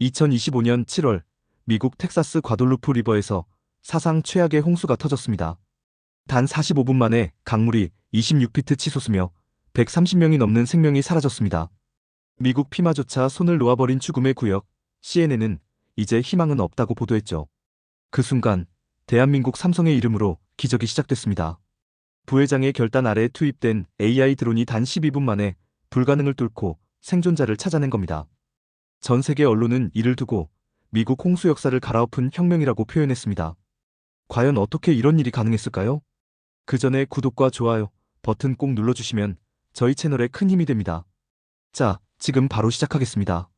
2025년 7월 미국 텍사스 과돌루프 리버에서 사상 최악의 홍수가 터졌습니다. 단 45분 만에 강물이 26피트 치솟으며 130명이 넘는 생명이 사라졌습니다. 미국 피마조차 손을 놓아버린 죽음의 구역 CNN은 이제 희망은 없다고 보도했죠. 그 순간 대한민국 삼성의 이름으로 기적이 시작됐습니다. 부회장의 결단 아래 투입된 AI 드론이 단 12분 만에 불가능을 뚫고 생존자를 찾아낸 겁니다. 전 세계 언론은 이를 두고 미국 홍수 역사를 갈아엎은 혁명이라고 표현했습니다. 과연 어떻게 이런 일이 가능했을까요? 그 전에 구독과 좋아요 버튼 꼭 눌러주시면 저희 채널에 큰 힘이 됩니다. 자, 지금 바로 시작하겠습니다.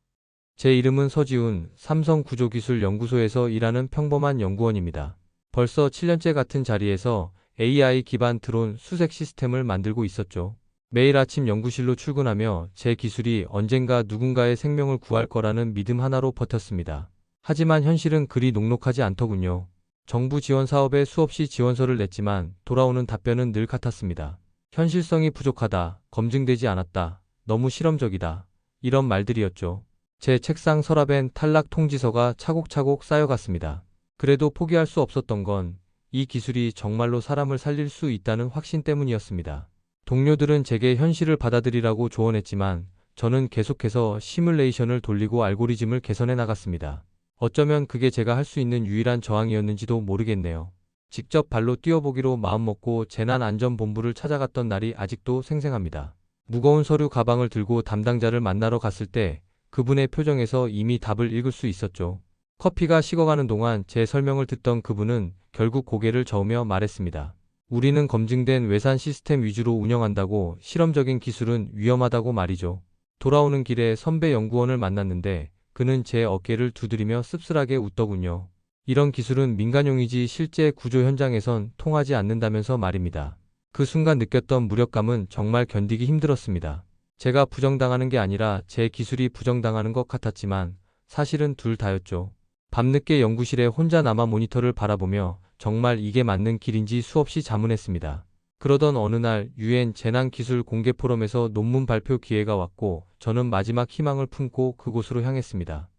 제 이름은 서지훈, 삼성 구조기술연구소에서 일하는 평범한 연구원입니다. 벌써 7년째 같은 자리에서 AI 기반 드론 수색 시스템을 만들고 있었죠. 매일 아침 연구실로 출근하며 제 기술이 언젠가 누군가의 생명을 구할 거라는 믿음 하나로 버텼습니다. 하지만 현실은 그리 녹록하지 않더군요. 정부 지원 사업에 수없이 지원서를 냈지만 돌아오는 답변은 늘 같았습니다. 현실성이 부족하다, 검증되지 않았다, 너무 실험적이다, 이런 말들이었죠. 제 책상 서랍엔 탈락 통지서가 차곡차곡 쌓여갔습니다. 그래도 포기할 수 없었던 건 이 기술이 정말로 사람을 살릴 수 있다는 확신 때문이었습니다. 동료들은 제게 현실을 받아들이라고 조언했지만 저는 계속해서 시뮬레이션을 돌리고 알고리즘을 개선해 나갔습니다. 어쩌면 그게 제가 할 수 있는 유일한 저항이었는지도 모르겠네요. 직접 발로 뛰어보기로 마음먹고 재난안전본부를 찾아갔던 날이 아직도 생생합니다. 무거운 서류 가방을 들고 담당자를 만나러 갔을 때 그분의 표정에서 이미 답을 읽을 수 있었죠. 커피가 식어가는 동안 제 설명을 듣던 그분은 결국 고개를 저으며 말했습니다. 우리는 검증된 외산 시스템 위주로 운영한다고 실험적인 기술은 위험하다고 말이죠. 돌아오는 길에 선배 연구원을 만났는데 그는 제 어깨를 두드리며 씁쓸하게 웃더군요. 이런 기술은 민간용이지 실제 구조 현장에선 통하지 않는다면서 말입니다. 그 순간 느꼈던 무력감은 정말 견디기 힘들었습니다. 제가 부정당하는 게 아니라 제 기술이 부정당하는 것 같았지만 사실은 둘 다였죠. 밤늦게 연구실에 혼자 남아 모니터를 바라보며 정말 이게 맞는 길인지 수없이 자문했습니다. 그러던 어느 날 유엔 재난기술 공개 포럼에서 논문 발표 기회가 왔고 저는 마지막 희망을 품고 그곳으로 향했습니다.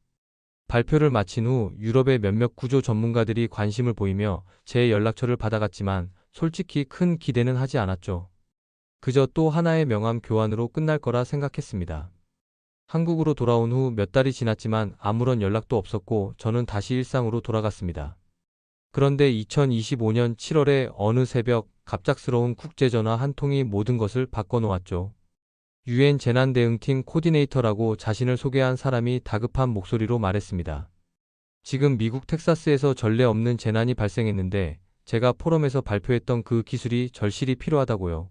발표를 마친 후 유럽의 몇몇 구조 전문가들이 관심을 보이며 제 연락처를 받아갔지만 솔직히 큰 기대는 하지 않았죠. 그저 또 하나의 명함 교환으로 끝날 거라 생각했습니다. 한국으로 돌아온 후 몇 달이 지났지만 아무런 연락도 없었고 저는 다시 일상으로 돌아갔습니다. 그런데 2025년 7월에 어느 새벽 갑작스러운 국제전화 한 통이 모든 것을 바꿔놓았죠. 유엔 재난대응팀 코디네이터라고 자신을 소개한 사람이 다급한 목소리로 말했습니다. 지금 미국 텍사스에서 전례 없는 재난이 발생했는데 제가 포럼에서 발표했던 그 기술이 절실히 필요하다고요.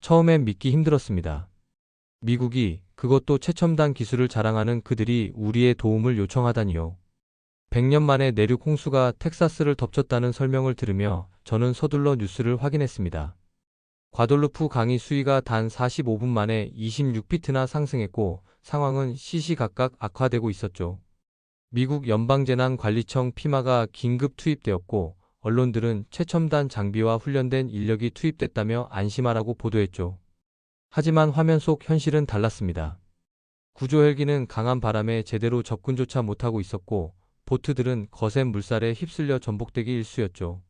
처음엔 믿기 힘들었습니다. 미국이 그것도 최첨단 기술을 자랑하는 그들이 우리의 도움을 요청하다니요. 100년 만에 내륙 홍수가 텍사스를 덮쳤다는 설명을 들으며 저는 서둘러 뉴스를 확인했습니다. 과돌루프 강의 수위가 단 45분 만에 26피트나 상승했고 상황은 시시각각 악화되고 있었죠. 미국 연방재난관리청 피마가 긴급 투입되었고 언론들은 최첨단 장비와 훈련된 인력이 투입됐다며 안심하라고 보도했죠. 하지만 화면 속 현실은 달랐습니다. 구조 헬기는 강한 바람에 제대로 접근조차 못하고 있었고 보트들은 거센 물살에 휩쓸려 전복되기 일쑤였죠.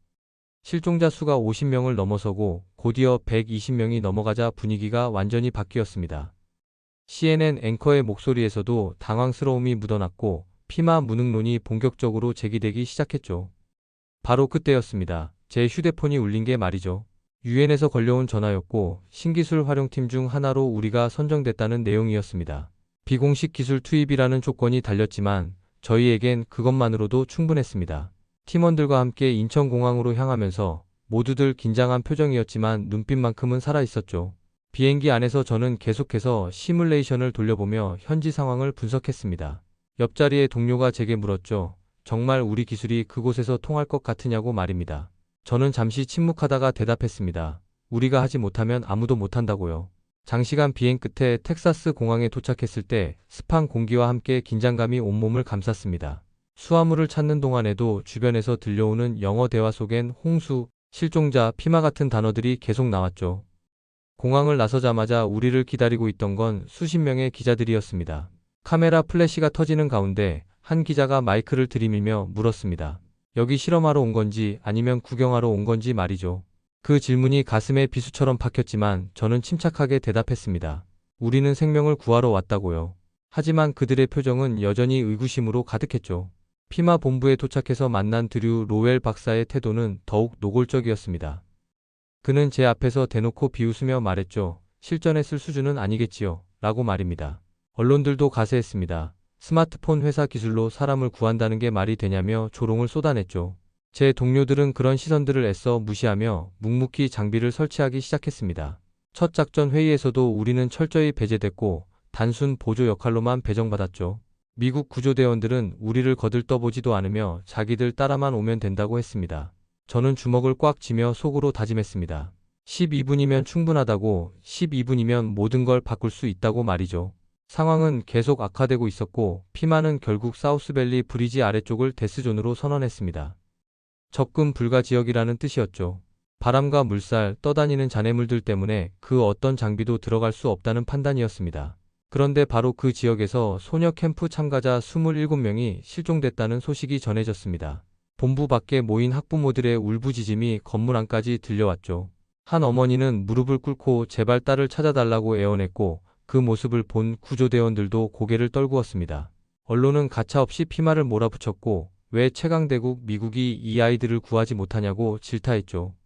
실종자 수가 50명을 넘어서고 곧이어 120명이 넘어가자 분위기가 완전히 바뀌었습니다. CNN 앵커의 목소리에서도 당황스러움이 묻어났고 피마 무능론이 본격적으로 제기되기 시작했죠. 바로 그때였습니다. 제 휴대폰이 울린 게 말이죠. 유엔에서 걸려온 전화였고 신기술 활용팀 중 하나로 우리가 선정됐다는 내용이었습니다. 비공식 기술 투입이라는 조건이 달렸지만 저희에겐 그것만으로도 충분했습니다. 팀원들과 함께 인천공항으로 향하면서 모두들 긴장한 표정이었지만 눈빛만큼은 살아있었죠. 비행기 안에서 저는 계속해서 시뮬레이션을 돌려보며 현지 상황을 분석했습니다. 옆자리의 동료가 제게 물었죠. 정말 우리 기술이 그곳에서 통할 것 같으냐고 말입니다. 저는 잠시 침묵하다가 대답했습니다. 우리가 하지 못하면 아무도 못한다고요. 장시간 비행 끝에 텍사스 공항에 도착했을 때 습한 공기와 함께 긴장감이 온몸을 감쌌습니다. 수화물을 찾는 동안에도 주변에서 들려오는 영어 대화 속엔 홍수, 실종자, 피마 같은 단어들이 계속 나왔죠. 공항을 나서자마자 우리를 기다리고 있던 건 수십 명의 기자들이었습니다. 카메라 플래시가 터지는 가운데 한 기자가 마이크를 들이밀며 물었습니다. 여기 실험하러 온 건지 아니면 구경하러 온 건지 말이죠. 그 질문이 가슴에 비수처럼 박혔지만 저는 침착하게 대답했습니다. 우리는 생명을 구하러 왔다고요. 하지만 그들의 표정은 여전히 의구심으로 가득했죠. 피마 본부에 도착해서 만난 드류 로웰 박사의 태도는 더욱 노골적이었습니다. 그는 제 앞에서 대놓고 비웃으며 말했죠. 실전했을 수준은 아니겠지요. 라고 말입니다. 언론들도 가세했습니다. 스마트폰 회사 기술로 사람을 구한다는 게 말이 되냐며 조롱을 쏟아냈죠. 제 동료들은 그런 시선들을 애써 무시하며 묵묵히 장비를 설치하기 시작했습니다. 첫 작전 회의에서도 우리는 철저히 배제됐고 단순 보조 역할로만 배정받았죠. 미국 구조대원들은 우리를 거들떠보지도 않으며 자기들 따라만 오면 된다고 했습니다. 저는 주먹을 꽉 쥐며 속으로 다짐했습니다. 12분이면 충분하다고 12분이면 모든 걸 바꿀 수 있다고 말이죠. 상황은 계속 악화되고 있었고 피마는 결국 사우스밸리 브리지 아래쪽을 데스존으로 선언했습니다. 접근 불가 지역이라는 뜻이었죠. 바람과 물살, 떠다니는 잔해물들 때문에 그 어떤 장비도 들어갈 수 없다는 판단이었습니다. 그런데 바로 그 지역에서 소녀 캠프 참가자 27명이 실종됐다는 소식이 전해졌습니다. 본부 밖에 모인 학부모들의 울부짖음이 건물 안까지 들려왔죠. 한 어머니는 무릎을 꿇고 제발 딸을 찾아달라고 애원했고 그 모습을 본 구조대원들도 고개를 떨구었습니다. 언론은 가차없이 피마를 몰아붙였고 왜 최강대국 미국이 이 아이들을 구하지 못하냐고 질타했죠.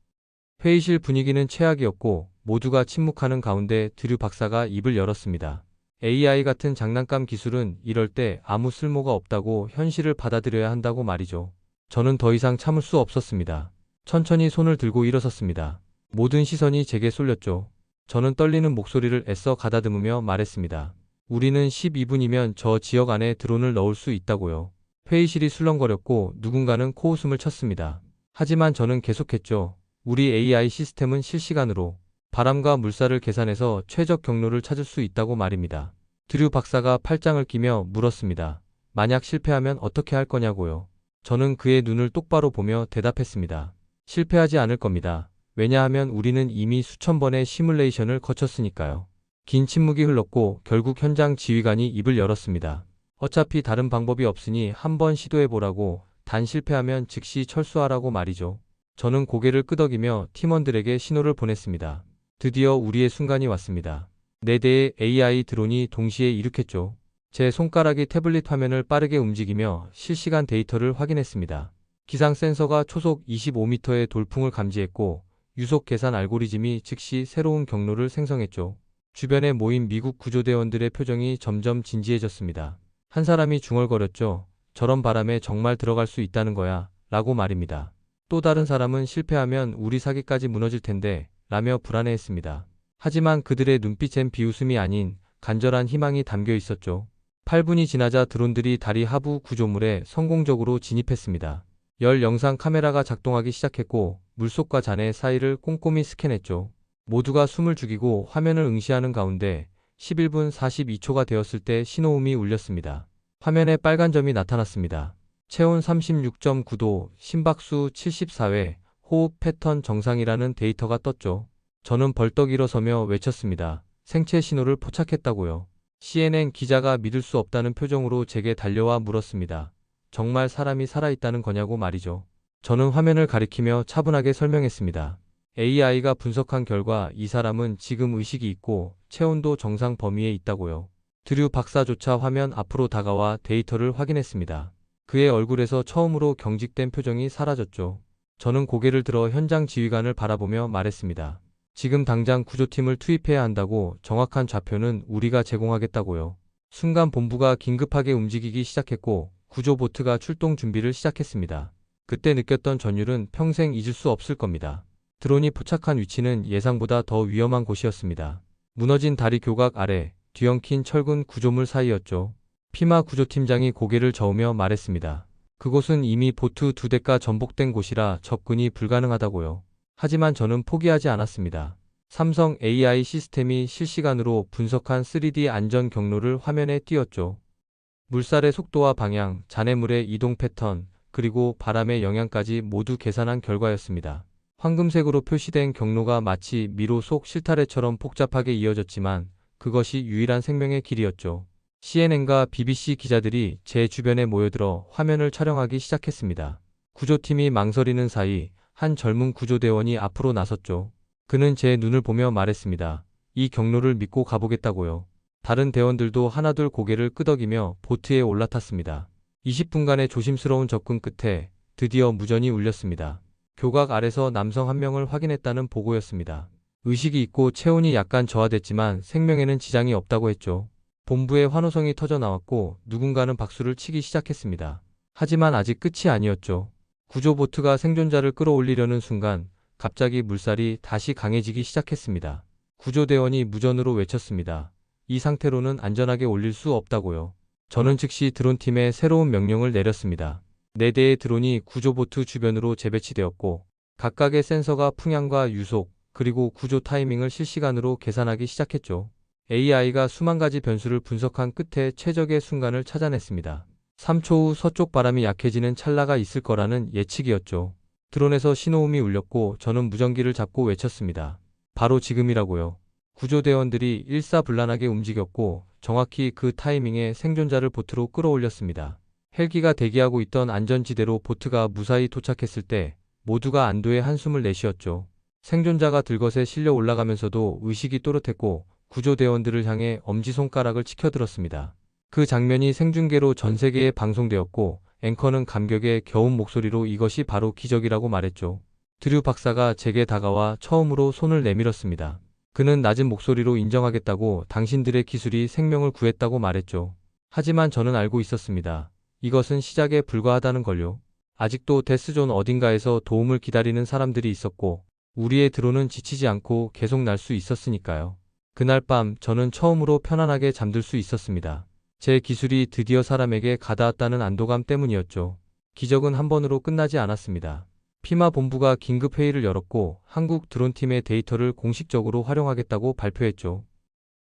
회의실 분위기는 최악이었고 모두가 침묵하는 가운데 드류 박사가 입을 열었습니다. AI 같은 장난감 기술은 이럴 때 아무 쓸모가 없다고 현실을 받아들여야 한다고 말이죠. 저는 더 이상 참을 수 없었습니다. 천천히 손을 들고 일어섰습니다. 모든 시선이 제게 쏠렸죠. 저는 떨리는 목소리를 애써 가다듬으며 말했습니다. 우리는 12분이면 저 지역 안에 드론을 넣을 수 있다고요. 회의실이 술렁거렸고 누군가는 코웃음을 쳤습니다. 하지만 저는 계속했죠. 우리 AI 시스템은 실시간으로 바람과 물살을 계산해서 최적 경로를 찾을 수 있다고 말입니다. 드류 박사가 팔짱을 끼며 물었습니다. 만약 실패하면 어떻게 할 거냐고요. 저는 그의 눈을 똑바로 보며 대답했습니다. 실패하지 않을 겁니다. 왜냐하면 우리는 이미 수천 번의 시뮬레이션을 거쳤으니까요. 긴 침묵이 흘렀고 결국 현장 지휘관이 입을 열었습니다. 어차피 다른 방법이 없으니 한번 시도해보라고 단 실패하면 즉시 철수하라고 말이죠. 저는 고개를 끄덕이며 팀원들에게 신호를 보냈습니다. 드디어 우리의 순간이 왔습니다. 네 대의 AI 드론이 동시에 이륙했죠. 제 손가락이 태블릿 화면을 빠르게 움직이며 실시간 데이터를 확인했습니다. 기상 센서가 초속 25m의 돌풍을 감지했고 유속 계산 알고리즘이 즉시 새로운 경로를 생성했죠. 주변에 모인 미국 구조대원들의 표정이 점점 진지해졌습니다. 한 사람이 중얼거렸죠. 저런 바람에 정말 들어갈 수 있다는 거야. 라고 말입니다. 또 다른 사람은 실패하면 우리 사기까지 무너질 텐데 라며 불안해했습니다. 하지만 그들의 눈빛엔 비웃음이 아닌 간절한 희망이 담겨 있었죠. 8분이 지나자 드론들이 다리 하부 구조물에 성공적으로 진입했습니다. 열 영상 카메라가 작동하기 시작했고 물속과 잔해 사이를 꼼꼼히 스캔했죠. 모두가 숨을 죽이고 화면을 응시하는 가운데 11분 42초가 되었을 때 신호음이 울렸습니다. 화면에 빨간 점이 나타났습니다. 체온 36.9도, 심박수 74회, 호흡 패턴 정상이라는 데이터가 떴죠. 저는 벌떡 일어서며 외쳤습니다. 생체 신호를 포착했다고요. CNN 기자가 믿을 수 없다는 표정으로 제게 달려와 물었습니다. 정말 사람이 살아있다는 거냐고 말이죠. 저는 화면을 가리키며 차분하게 설명했습니다. AI가 분석한 결과 이 사람은 지금 의식이 있고 체온도 정상 범위에 있다고요. 드류 박사조차 화면 앞으로 다가와 데이터를 확인했습니다. 그의 얼굴에서 처음으로 경직된 표정이 사라졌죠. 저는 고개를 들어 현장 지휘관을 바라보며 말했습니다. 지금 당장 구조팀을 투입해야 한다고 정확한 좌표는 우리가 제공하겠다고요. 순간 본부가 긴급하게 움직이기 시작했고 구조보트가 출동 준비를 시작했습니다. 그때 느꼈던 전율은 평생 잊을 수 없을 겁니다. 드론이 포착한 위치는 예상보다 더 위험한 곳이었습니다. 무너진 다리 교각 아래 뒤엉킨 철근 구조물 사이였죠. 피마 구조팀장이 고개를 저으며 말했습니다. 그곳은 이미 보트 두 대가 전복된 곳이라 접근이 불가능하다고요. 하지만 저는 포기하지 않았습니다. 삼성 AI 시스템이 실시간으로 분석한 3D 안전 경로를 화면에 띄웠죠. 물살의 속도와 방향, 잔해물의 이동 패턴, 그리고 바람의 영향까지 모두 계산한 결과였습니다. 황금색으로 표시된 경로가 마치 미로 속 실타래처럼 복잡하게 이어졌지만 그것이 유일한 생명의 길이었죠. CNN과 BBC 기자들이 제 주변에 모여들어 화면을 촬영하기 시작했습니다. 구조팀이 망설이는 사이 한 젊은 구조대원이 앞으로 나섰죠. 그는 제 눈을 보며 말했습니다. 이 경로를 믿고 가보겠다고요. 다른 대원들도 하나둘 고개를 끄덕이며 보트에 올라탔습니다. 20분간의 조심스러운 접근 끝에 드디어 무전이 울렸습니다. 교각 아래서 남성 한 명을 확인했다는 보고였습니다. 의식이 있고 체온이 약간 저하됐지만 생명에는 지장이 없다고 했죠. 본부에 환호성이 터져 나왔고 누군가는 박수를 치기 시작했습니다. 하지만 아직 끝이 아니었죠. 구조보트가 생존자를 끌어올리려는 순간 갑자기 물살이 다시 강해지기 시작했습니다. 구조대원이 무전으로 외쳤습니다. 이 상태로는 안전하게 올릴 수 없다고요. 저는 즉시 드론팀에 새로운 명령을 내렸습니다. 네 대의 드론이 구조보트 주변으로 재배치되었고 각각의 센서가 풍향과 유속 그리고 구조 타이밍을 실시간으로 계산하기 시작했죠. AI가 수만 가지 변수를 분석한 끝에 최적의 순간을 찾아냈습니다. 3초 후 서쪽 바람이 약해지는 찰나가 있을 거라는 예측이었죠. 드론에서 신호음이 울렸고 저는 무전기를 잡고 외쳤습니다. 바로 지금이라고요. 구조대원들이 일사불란하게 움직였고 정확히 그 타이밍에 생존자를 보트로 끌어올렸습니다. 헬기가 대기하고 있던 안전지대로 보트가 무사히 도착했을 때 모두가 안도의 한숨을 내쉬었죠. 생존자가 들것에 실려 올라가면서도 의식이 또렷했고 구조대원들을 향해 엄지손가락을 치켜들었습니다. 그 장면이 생중계로 전 세계에 방송되었고 앵커는 감격의 겨운 목소리로 이것이 바로 기적이라고 말했죠. 드류 박사가 제게 다가와 처음으로 손을 내밀었습니다. 그는 낮은 목소리로 인정하겠다고 당신들의 기술이 생명을 구했다고 말했죠. 하지만 저는 알고 있었습니다. 이것은 시작에 불과하다는 걸요. 아직도 데스존 어딘가에서 도움을 기다리는 사람들이 있었고 우리의 드론은 지치지 않고 계속 날 수 있었으니까요. 그날 밤 저는 처음으로 편안하게 잠들 수 있었습니다. 제 기술이 드디어 사람에게 가닿았다는 안도감 때문이었죠. 기적은 한 번으로 끝나지 않았습니다. 피마 본부가 긴급 회의를 열었고 한국 드론팀의 데이터를 공식적으로 활용하겠다고 발표했죠.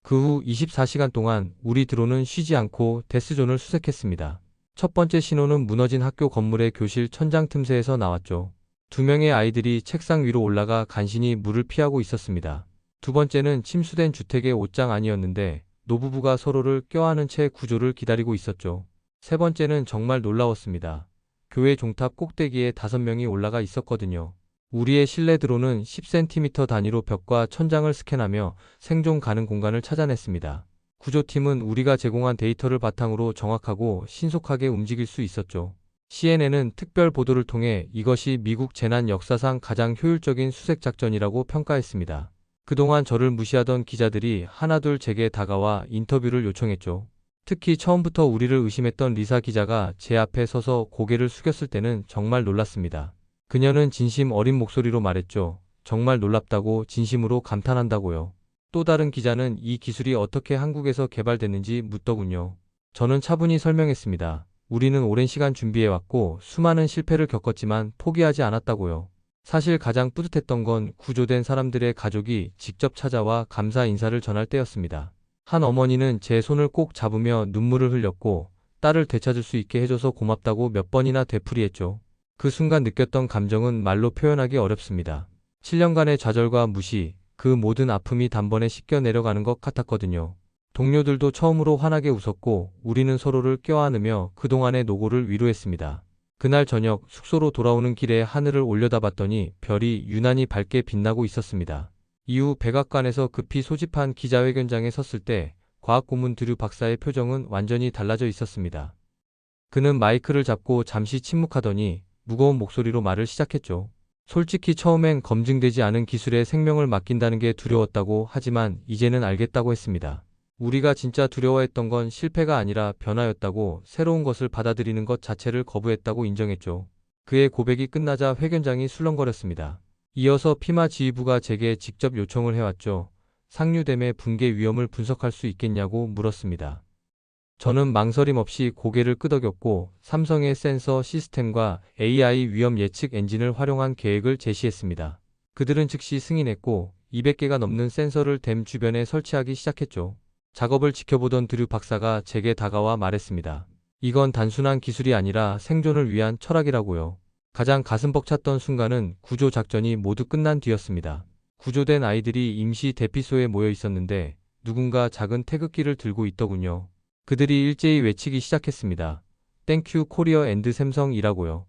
그 후 24시간 동안 우리 드론은 쉬지 않고 데스존을 수색했습니다. 첫 번째 신호는 무너진 학교 건물의 교실 천장 틈새에서 나왔죠. 두 명의 아이들이 책상 위로 올라가 간신히 물을 피하고 있었습니다. 두 번째는 침수된 주택의 옷장 안이었는데 노부부가 서로를 껴안은 채 구조를 기다리고 있었죠. 세 번째는 정말 놀라웠습니다. 교회 종탑 꼭대기에 다섯 명이 올라가 있었거든요. 우리의 실내 드론은 10cm 단위로 벽과 천장을 스캔하며 생존 가능 공간을 찾아냈습니다. 구조팀은 우리가 제공한 데이터를 바탕으로 정확하고 신속하게 움직일 수 있었죠. CNN은 특별 보도를 통해 이것이 미국 재난 역사상 가장 효율적인 수색 작전이라고 평가했습니다. 그동안 저를 무시하던 기자들이 하나둘 제게 다가와 인터뷰를 요청했죠. 특히 처음부터 우리를 의심했던 리사 기자가 제 앞에 서서 고개를 숙였을 때는 정말 놀랐습니다. 그녀는 진심 어린 목소리로 말했죠. 정말 놀랍다고 진심으로 감탄한다고요. 또 다른 기자는 이 기술이 어떻게 한국에서 개발됐는지 묻더군요. 저는 차분히 설명했습니다. 우리는 오랜 시간 준비해왔고 수많은 실패를 겪었지만 포기하지 않았다고요. 사실 가장 뿌듯했던 건 구조된 사람들의 가족이 직접 찾아와 감사 인사를 전할 때였습니다. 한 어머니는 제 손을 꼭 잡으며 눈물을 흘렸고 딸을 되찾을 수 있게 해줘서 고맙다고 몇 번이나 되풀이했죠. 그 순간 느꼈던 감정은 말로 표현하기 어렵습니다. 7년간의 좌절과 무시, 그 모든 아픔이 단번에 씻겨 내려가는 것 같았거든요. 동료들도 처음으로 환하게 웃었고 우리는 서로를 껴안으며 그동안의 노고를 위로했습니다. 그날 저녁 숙소로 돌아오는 길에 하늘을 올려다봤더니 별이 유난히 밝게 빛나고 있었습니다. 이후 백악관에서 급히 소집한 기자회견장에 섰을 때 과학 고문 드류 박사의 표정은 완전히 달라져 있었습니다. 그는 마이크를 잡고 잠시 침묵하더니 무거운 목소리로 말을 시작했죠. 솔직히 처음엔 검증되지 않은 기술에 생명을 맡긴다는 게 두려웠다고 하지만 이제는 알겠다고 했습니다. 우리가 진짜 두려워했던 건 실패가 아니라 변화였다고 새로운 것을 받아들이는 것 자체를 거부했다고 인정했죠. 그의 고백이 끝나자 회견장이 술렁거렸습니다. 이어서 피마 지휘부가 제게 직접 요청을 해왔죠. 상류댐의 붕괴 위험을 분석할 수 있겠냐고 물었습니다. 저는 망설임 없이 고개를 끄덕였고 삼성의 센서 시스템과 AI 위험 예측 엔진을 활용한 계획을 제시했습니다. 그들은 즉시 승인했고 200개가 넘는 센서를 댐 주변에 설치하기 시작했죠. 작업을 지켜보던 드류 박사가 제게 다가와 말했습니다. 이건 단순한 기술이 아니라 생존을 위한 철학이라고요. 가장 가슴 벅찼던 순간은 구조 작전이 모두 끝난 뒤였습니다. 구조된 아이들이 임시 대피소에 모여 있었는데 누군가 작은 태극기를 들고 있더군요. 그들이 일제히 외치기 시작했습니다. 땡큐 코리어 앤드 샘성이라고요.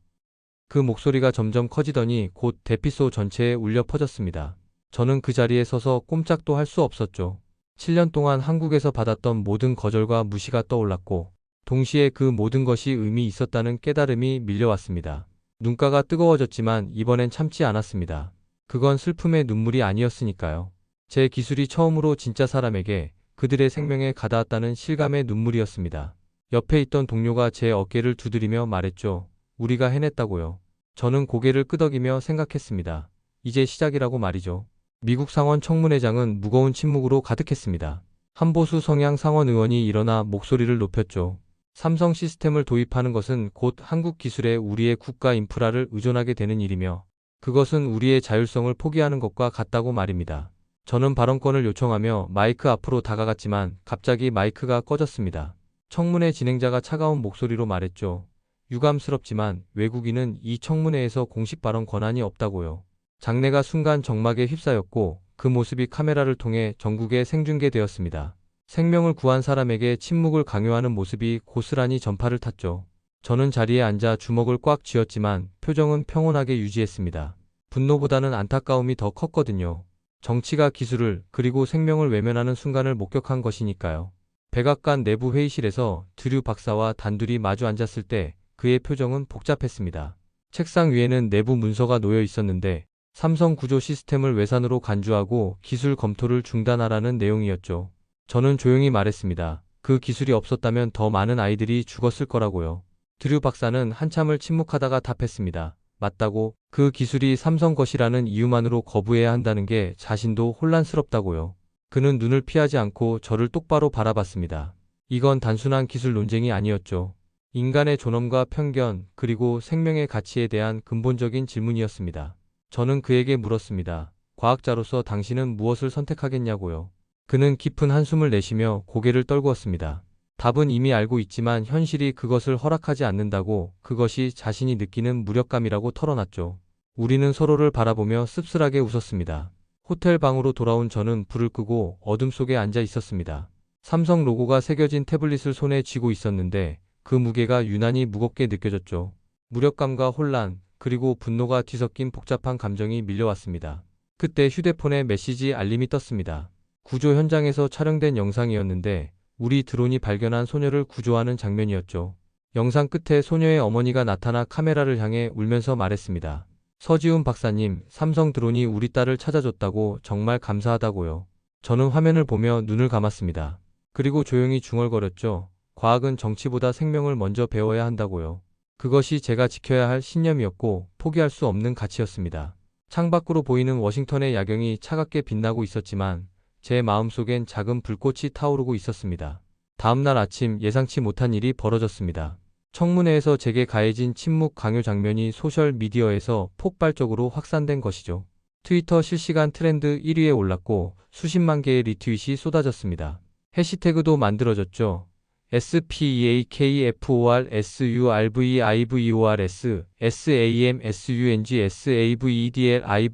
그 목소리가 점점 커지더니 곧 대피소 전체에 울려 퍼졌습니다. 저는 그 자리에 서서 꼼짝도 할 수 없었죠. 7년 동안 한국에서 받았던 모든 거절과 무시가 떠올랐고, 동시에 그 모든 것이 의미 있었다는 깨달음이 밀려왔습니다. 눈가가 뜨거워졌지만 이번엔 참지 않았습니다. 그건 슬픔의 눈물이 아니었으니까요. 제 기술이 처음으로 진짜 사람에게 그들의 생명에 가닿았다는 실감의 눈물이었습니다. 옆에 있던 동료가 제 어깨를 두드리며 말했죠. 우리가 해냈다고요. 저는 고개를 끄덕이며 생각했습니다. 이제 시작이라고 말이죠. 미국 상원 청문회장은 무거운 침묵으로 가득했습니다. 한보수 성향 상원 의원이 일어나 목소리를 높였죠. 삼성 시스템을 도입하는 것은 곧 한국 기술에 우리의 국가 인프라를 의존하게 되는 일이며 그것은 우리의 자율성을 포기하는 것과 같다고 말입니다. 저는 발언권을 요청하며 마이크 앞으로 다가갔지만 갑자기 마이크가 꺼졌습니다. 청문회 진행자가 차가운 목소리로 말했죠. 유감스럽지만 외국인은 이 청문회에서 공식 발언 권한이 없다고요. 장내가 순간 정막에 휩싸였고 그 모습이 카메라를 통해 전국에 생중계되었습니다. 생명을 구한 사람에게 침묵을 강요하는 모습이 고스란히 전파를 탔죠. 저는 자리에 앉아 주먹을 꽉 쥐었지만 표정은 평온하게 유지했습니다. 분노보다는 안타까움이 더 컸거든요. 정치가 기술을 그리고 생명을 외면하는 순간을 목격한 것이니까요. 백악관 내부 회의실에서 드류 박사와 단둘이 마주 앉았을 때 그의 표정은 복잡했습니다. 책상 위에는 내부 문서가 놓여 있었는데 삼성 구조 시스템을 외산으로 간주하고 기술 검토를 중단하라는 내용이었죠. 저는 조용히 말했습니다. 그 기술이 없었다면 더 많은 아이들이 죽었을 거라고요. 드류 박사는 한참을 침묵하다가 답했습니다. 맞다고 그 기술이 삼성 것이라는 이유만으로 거부해야 한다는 게 자신도 혼란스럽다고요. 그는 눈을 피하지 않고 저를 똑바로 바라봤습니다. 이건 단순한 기술 논쟁이 아니었죠. 인간의 존엄과 편견, 그리고 생명의 가치에 대한 근본적인 질문이었습니다. 저는 그에게 물었습니다. 과학자로서 당신은 무엇을 선택하겠냐고요. 그는 깊은 한숨을 내쉬며 고개를 떨구었습니다. 답은 이미 알고 있지만 현실이 그것을 허락하지 않는다고 그것이 자신이 느끼는 무력감이라고 털어놨죠. 우리는 서로를 바라보며 씁쓸하게 웃었습니다. 호텔 방으로 돌아온 저는 불을 끄고 어둠 속에 앉아 있었습니다. 삼성 로고가 새겨진 태블릿을 손에 쥐고 있었는데 그 무게가 유난히 무겁게 느껴졌죠. 무력감과 혼란, 그리고 분노가 뒤섞인 복잡한 감정이 밀려왔습니다. 그때 휴대폰에 메시지 알림이 떴습니다. 구조 현장에서 촬영된 영상이었는데 우리 드론이 발견한 소녀를 구조하는 장면이었죠. 영상 끝에 소녀의 어머니가 나타나 카메라를 향해 울면서 말했습니다. 서지훈 박사님, 삼성 드론이 우리 딸을 찾아줬다고 정말 감사하다고요. 저는 화면을 보며 눈을 감았습니다. 그리고 조용히 중얼거렸죠. 과학은 정치보다 생명을 먼저 배워야 한다고요. 그것이 제가 지켜야 할 신념이었고 포기할 수 없는 가치였습니다. 창밖으로 보이는 워싱턴의 야경이 차갑게 빛나고 있었지만 제 마음속엔 작은 불꽃이 타오르고 있었습니다. 다음날 아침 예상치 못한 일이 벌어졌습니다. 청문회에서 제게 가해진 침묵 강요 장면이 소셜 미디어에서 폭발적으로 확산된 것이죠. 트위터 실시간 트렌드 1위에 올랐고 수십만 개의 리트윗이 쏟아졌습니다. 해시태그도 만들어졌죠. SPAKFOR SURVIVORS SAMSUNG SAVEDLIVES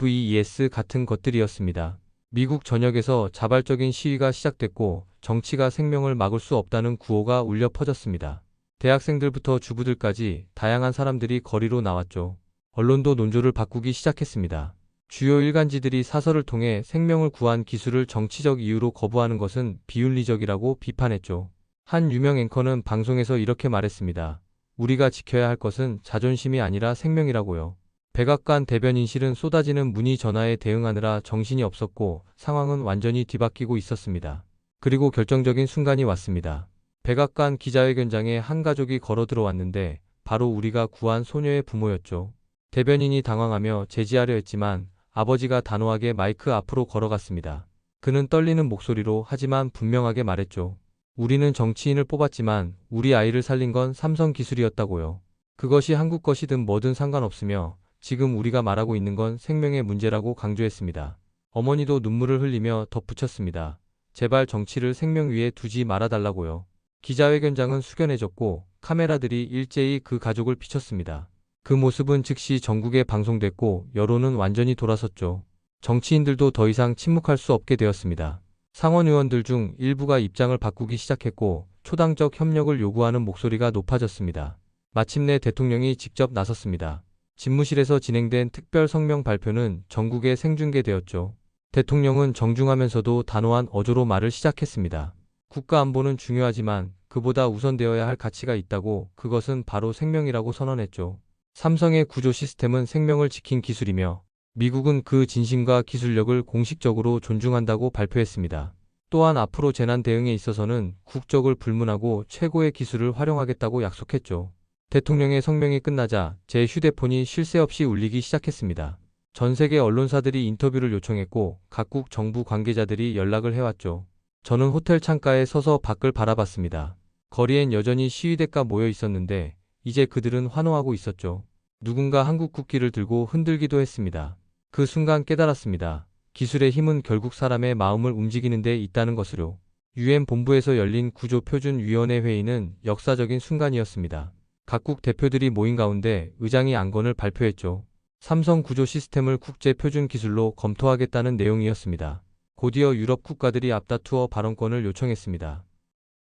같은 것들이었습니다. 미국 전역에서 자발적인 시위가 시작됐고 정치가 생명을 막을 수 없다는 구호가 울려 퍼졌습니다. 대학생들부터 주부들까지 다양한 사람들이 거리로 나왔죠. 언론도 논조를 바꾸기 시작했습니다. 주요 일간지들이 사설을 통해 생명을 구한 기술을 정치적 이유로 거부하는 것은 비윤리적이라고 비판했죠. 한 유명 앵커는 방송에서 이렇게 말했습니다. 우리가 지켜야 할 것은 자존심이 아니라 생명이라고요. 백악관 대변인실은 쏟아지는 문의 전화에 대응하느라 정신이 없었고 상황은 완전히 뒤바뀌고 있었습니다. 그리고 결정적인 순간이 왔습니다. 백악관 기자회견장에 한 가족이 걸어 들어왔는데 바로 우리가 구한 소녀의 부모였죠. 대변인이 당황하며 제지하려 했지만 아버지가 단호하게 마이크 앞으로 걸어갔습니다. 그는 떨리는 목소리로 하지만 분명하게 말했죠. 우리는 정치인을 뽑았지만 우리 아이를 살린 건 삼성 기술이었다고요. 그것이 한국 것이든 뭐든 상관없으며 지금 우리가 말하고 있는 건 생명의 문제라고 강조했습니다. 어머니도 눈물을 흘리며 덧붙였습니다. 제발 정치를 생명 위에 두지 말아달라고요. 기자회견장은 숙연해졌고 카메라들이 일제히 그 가족을 비췄습니다. 그 모습은 즉시 전국에 방송됐고 여론은 완전히 돌아섰죠. 정치인들도 더 이상 침묵할 수 없게 되었습니다. 상원 의원들 중 일부가 입장을 바꾸기 시작했고 초당적 협력을 요구하는 목소리가 높아졌습니다. 마침내 대통령이 직접 나섰습니다. 집무실에서 진행된 특별 성명 발표는 전국에 생중계되었죠. 대통령은 정중하면서도 단호한 어조로 말을 시작했습니다. 국가 안보는 중요하지만 그보다 우선되어야 할 가치가 있다고 그것은 바로 생명이라고 선언했죠. 삼성의 구조 시스템은 생명을 지킨 기술이며 미국은 그 진심과 기술력을 공식적으로 존중한다고 발표했습니다. 또한 앞으로 재난 대응에 있어서는 국적을 불문하고 최고의 기술을 활용하겠다고 약속했죠. 대통령의 성명이 끝나자 제 휴대폰이 쉴 새 없이 울리기 시작했습니다. 전 세계 언론사들이 인터뷰를 요청했고 각국 정부 관계자들이 연락을 해왔죠. 저는 호텔 창가에 서서 밖을 바라봤습니다. 거리엔 여전히 시위대가 모여 있었는데 이제 그들은 환호하고 있었죠. 누군가 한국 국기를 들고 흔들기도 했습니다. 그 순간 깨달았습니다. 기술의 힘은 결국 사람의 마음을 움직이는 데 있다는 것으로. 유엔 본부에서 열린 구조표준위원회 회의는 역사적인 순간이었습니다. 각국 대표들이 모인 가운데 의장이 안건을 발표했죠. 삼성 구조 시스템을 국제 표준 기술로 검토하겠다는 내용이었습니다. 곧이어 유럽 국가들이 앞다투어 발언권을 요청했습니다.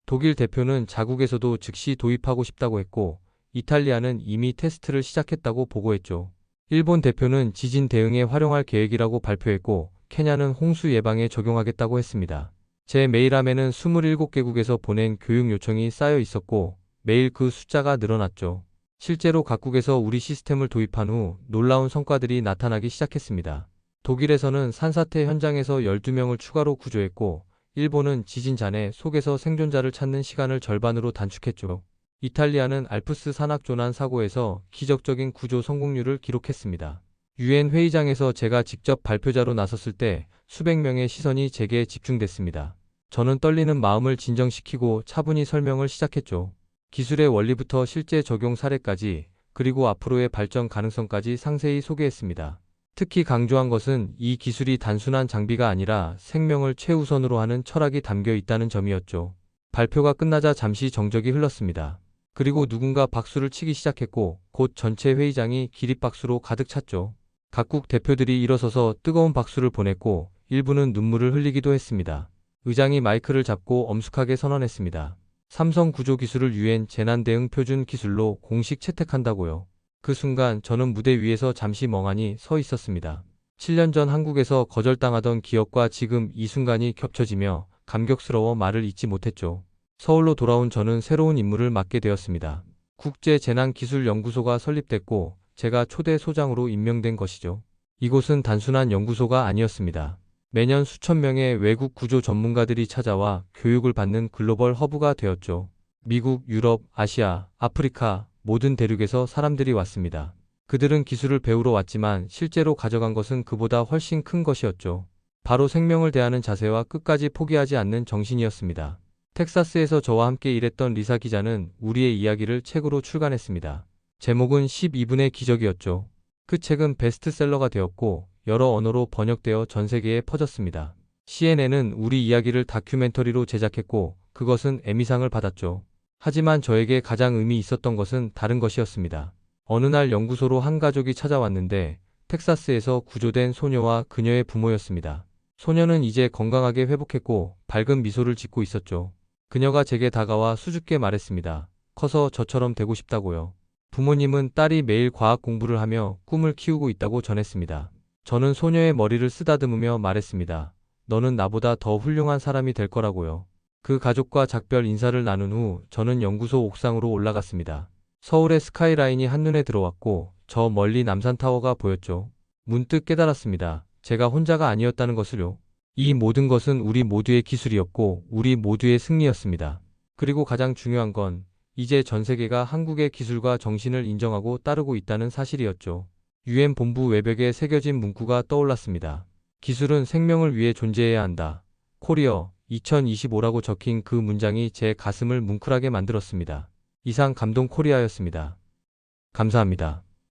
독일 대표는 자국에서도 즉시 도입하고 싶다고 했고, 이탈리아는 이미 테스트를 시작했다고 보고했죠. 일본 대표는 지진 대응에 활용할 계획이라고 발표했고, 케냐는 홍수 예방에 적용하겠다고 했습니다. 제 메일함에는 27개국에서 보낸 교육 요청이 쌓여 있었고, 매일 그 숫자가 늘어났죠. 실제로 각국에서 우리 시스템을 도입한 후 놀라운 성과들이 나타나기 시작했습니다. 독일에서는 산사태 현장에서 12명을 추가로 구조했고, 일본은 지진 잔해 속에서 생존자를 찾는 시간을 절반으로 단축했죠. 이탈리아는 알프스 산악 조난 사고에서 기적적인 구조 성공률을 기록했습니다. 유엔 회의장에서 제가 직접 발표자로 나섰을 때 수백 명의 시선이 제게 집중됐습니다. 저는 떨리는 마음을 진정시키고 차분히 설명을 시작했죠. 기술의 원리부터 실제 적용 사례까지 그리고 앞으로의 발전 가능성까지 상세히 소개했습니다. 특히 강조한 것은 이 기술이 단순한 장비가 아니라 생명을 최우선으로 하는 철학이 담겨 있다는 점이었죠. 발표가 끝나자 잠시 정적이 흘렀습니다. 그리고 누군가 박수를 치기 시작했고 곧 전체 회의장이 기립박수로 가득 찼죠. 각국 대표들이 일어서서 뜨거운 박수를 보냈고 일부는 눈물을 흘리기도 했습니다. 의장이 마이크를 잡고 엄숙하게 선언했습니다. 삼성 구조 기술을 유엔 재난 대응 표준 기술로 공식 채택한다고요. 그 순간 저는 무대 위에서 잠시 멍하니 서 있었습니다. 7년 전 한국에서 거절당하던 기억과 지금 이 순간이 겹쳐지며 감격스러워 말을 잇지 못했죠. 서울로 돌아온 저는 새로운 임무를 맡게 되었습니다. 국제재난기술연구소가 설립됐고 제가 초대 소장으로 임명된 것이죠. 이곳은 단순한 연구소가 아니었습니다. 매년 수천 명의 외국 구조 전문가들이 찾아와 교육을 받는 글로벌 허브가 되었죠. 미국, 유럽, 아시아, 아프리카 모든 대륙에서 사람들이 왔습니다. 그들은 기술을 배우러 왔지만 실제로 가져간 것은 그보다 훨씬 큰 것이었죠. 바로 생명을 대하는 자세와 끝까지 포기하지 않는 정신이었습니다. 텍사스에서 저와 함께 일했던 리사 기자는 우리의 이야기를 책으로 출간했습니다. 제목은 12분의 기적이었죠. 그 책은 베스트셀러가 되었고 여러 언어로 번역되어 전 세계에 퍼졌습니다. CNN은 우리 이야기를 다큐멘터리로 제작했고 그것은 에미상을 받았죠. 하지만 저에게 가장 의미 있었던 것은 다른 것이었습니다. 어느 날 연구소로 한 가족이 찾아왔는데 텍사스에서 구조된 소녀와 그녀의 부모였습니다. 소녀는 이제 건강하게 회복했고 밝은 미소를 짓고 있었죠. 그녀가 제게 다가와 수줍게 말했습니다. 커서 저처럼 되고 싶다고요. 부모님은 딸이 매일 과학 공부를 하며 꿈을 키우고 있다고 전했습니다. 저는 소녀의 머리를 쓰다듬으며 말했습니다. 너는 나보다 더 훌륭한 사람이 될 거라고요. 그 가족과 작별 인사를 나눈 후 저는 연구소 옥상으로 올라갔습니다. 서울의 스카이라인이 한눈에 들어왔고 저 멀리 남산타워가 보였죠. 문득 깨달았습니다. 제가 혼자가 아니었다는 것을요. 이 모든 것은 우리 모두의 기술이었고 우리 모두의 승리였습니다. 그리고 가장 중요한 건 이제 전 세계가 한국의 기술과 정신을 인정하고 따르고 있다는 사실이었죠. 유엔 본부 외벽에 새겨진 문구가 떠올랐습니다. 기술은 생명을 위해 존재해야 한다. 코리어 2025라고 적힌 그 문장이 제 가슴을 뭉클하게 만들었습니다. 이상 감동 코리아였습니다. 감사합니다.